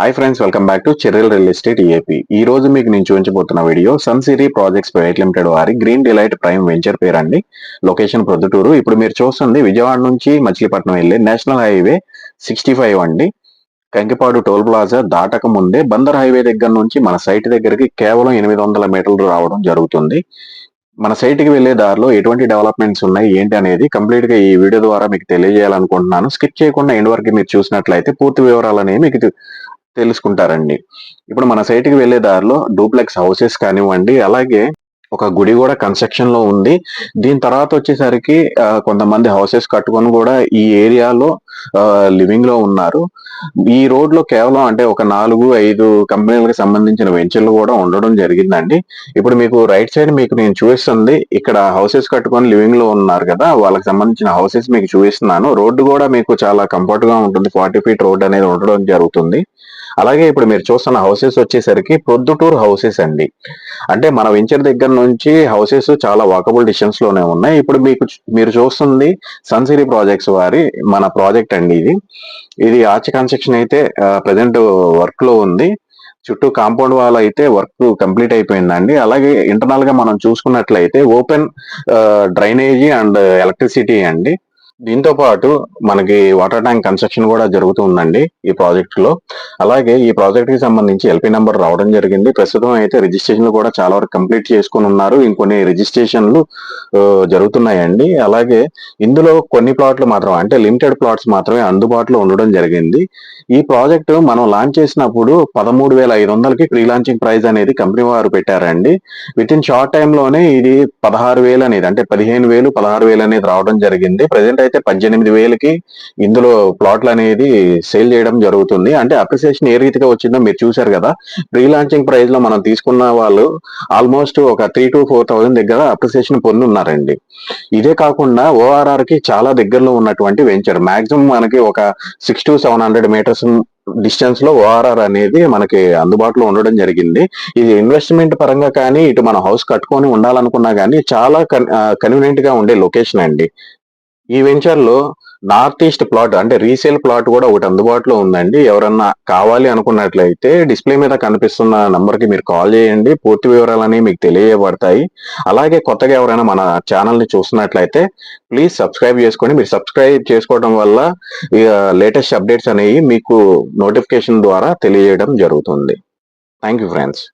Hi friends welcome back to చెర్రల్ real estate AP ఈ రోజు మీకు నేను చూపించబోతున్న video sun Siri projects private limited వారి గ్రీన్ డిలైట్ ప్రైమ్ వెంచర్ పేరు అండి లొకేషన్ ప్రొద్దుటూరు. ఇప్పుడు మీరు చూస్తుంది విజయవాడ నుంచి మచిలీపట్నం వెళ్ళే నేషనల్ హైవే సిక్స్టీ ఫైవ్ అండి. కంకిపాడు టోల్ ప్లాజా దాటక ముందే బందర్ హైవే దగ్గర నుంచి మన సైట్ దగ్గరికి కేవలం ఎనిమిది వందల మీటర్లు రావడం జరుగుతుంది. మన సైట్కి వెళ్ళే దారిలో ఎటువంటి డెవలప్మెంట్స్ ఉన్నాయి ఏంటి అనేది కంప్లీట్గా ఈ వీడియో ద్వారా మీకు తెలియజేయాలనుకుంటున్నాను. స్కిప్ చేయకుండా ఎండ్ వరకు మీరు చూసినట్లయితే పూర్తి వివరాలు అనేవి మీకు తెలుసుకుంటారండి. ఇప్పుడు మన సైట్కి వెళ్ళే దారిలో డూప్లెక్స్ హౌసెస్ కానివ్వండి అలాగే ఒక గుడి కూడా కన్స్ట్రక్షన్లో ఉంది. దీని తర్వాత వచ్చేసరికి కొంతమంది హౌసెస్ కట్టుకొని కూడా ఈ ఏరియాలో లివింగ్లో ఉన్నారు. ఈ రోడ్లో కేవలం అంటే ఒక నాలుగు ఐదు కంపెనీలకు సంబంధించిన వెంచర్లు కూడా ఉండడం జరిగిందండి. ఇప్పుడు మీకు రైట్ సైడ్ మీకు నేను చూపిస్తుంది ఇక్కడ హౌసెస్ కట్టుకొని లివింగ్లో ఉన్నారు కదా వాళ్ళకి సంబంధించిన హౌసెస్ మీకు చూపిస్తున్నాను. రోడ్డు కూడా మీకు చాలా కంఫర్ట్గా ఉంటుంది ఫార్టీ ఫీట్ రోడ్ అనేది ఉండడం జరుగుతుంది. అలాగే ఇప్పుడు మీరు చూస్తున్న హౌసెస్ వచ్చేసరికి ప్రొద్దుటూరు హౌసెస్ అండి. అంటే మన వెంచర్ దగ్గర నుంచి హౌసెస్ చాలా వాకబుల్ డిస్టెన్స్లోనే ఉన్నాయి. ఇప్పుడు మీకు మీరు చూస్తుంది సన్సిరీ ప్రాజెక్ట్స్ వారి మన ప్రాజెక్ట్ అండి ఇది. ఇది ఆర్చ్ కన్స్ట్రక్షన్ అయితే ప్రజెంట్ వర్క్లో ఉంది. చుట్టూ కాంపౌండ్ వాల్ అయితే వర్క్ కంప్లీట్ అయిపోయిందండి. అలాగే ఇంటర్నల్గా మనం చూసుకున్నట్లయితే ఓపెన్ డ్రైనేజీ అండ్ ఎలక్ట్రిసిటీ అండి. దీంతో పాటు మనకి వాటర్ ట్యాంక్ కన్స్ట్రక్షన్ కూడా జరుగుతుందండి ఈ ప్రాజెక్ట్లో. అలాగే ఈ ప్రాజెక్ట్కి సంబంధించి ఎల్పీ నెంబర్ రావడం జరిగింది. ప్రస్తుతం అయితే రిజిస్ట్రేషన్లు కూడా చాలా వరకు కంప్లీట్ చేసుకుని ఉన్నారు. ఇంకొన్ని రిజిస్ట్రేషన్లు జరుగుతున్నాయండి. అలాగే ఇందులో కొన్ని ప్లాట్లు మాత్రం అంటే లిమిటెడ్ ప్లాట్స్ మాత్రమే అందుబాటులో ఉండడం జరిగింది. ఈ ప్రాజెక్ట్ మనం లాంచ్ చేసినప్పుడు పదమూడు వేల ఐదు వందలకి ప్రీ లాంచింగ్ ప్రైస్ అనేది కంపెనీ వారు పెట్టారండి. విత్ ఇన్ షార్ట్ టైమ్లోనే ఇది పదహారు వేలు అనేది అంటే పదిహేను వేలు పదహారు వేలు అనేది రావడం జరిగింది. ప్రజెంట్ అయితే పద్దెనిమిది వేలకి ఇందులో ప్లాట్లు అనేది సేల్ చేయడం జరుగుతుంది. అంటే అప్రిసియేషన్ ఏ రీతిగా వచ్చిందో మీరు చూశారు కదా. ప్రీ లాంచింగ్ ప్రైస్లో మనం తీసుకున్న వాళ్ళు ఆల్మోస్ట్ ఒక త్రీ టు ఫోర్ థౌసండ్ దగ్గర అప్రిసియేషన్ పొంది ఉన్నారండి. ఇదే కాకుండా ఓఆర్ఆర్కి చాలా దగ్గరలో ఉన్నటువంటి వెంచర్ మాక్సిమం మనకి ఒక six to seven hundred meters డిస్టెన్స్లో ఓఆర్ఆర్ అనేది మనకి అందుబాటులో ఉండడం జరిగింది. ఇది ఇన్వెస్ట్మెంట్ పరంగా కానీ ఇటు మన హౌస్ కట్టుకొని ఉండాలనుకున్నా కానీ చాలా కన్వీనియంట్గా ఉండే లొకేషన్ అండి. ఈ వెంచర్లో నార్త్ ఈస్ట్ ప్లాట్ అంటే రీసేల్ ప్లాట్ కూడా ఒకటి అందుబాటులో ఉందండి. ఎవరన్నా కావాలి అనుకున్నట్లయితే డిస్ప్లే మీద కనిపిస్తున్న నంబర్కి మీరు కాల్ చేయండి. పూర్తి వివరాలని మీకు తెలియబడతాయి అలాగే కొత్తగా ఎవరైనా మన ఛానల్ని చూస్తున్నట్లయితే ప్లీజ్ సబ్స్క్రైబ్ చేసుకోండి మీరు సబ్స్క్రైబ్ చేసుకోవడం వల్ల లేటెస్ట్ అప్డేట్స్ అనేవి మీకు నోటిఫికేషన్ ద్వారా తెలియజేయడం జరుగుతుంది. Thank you friends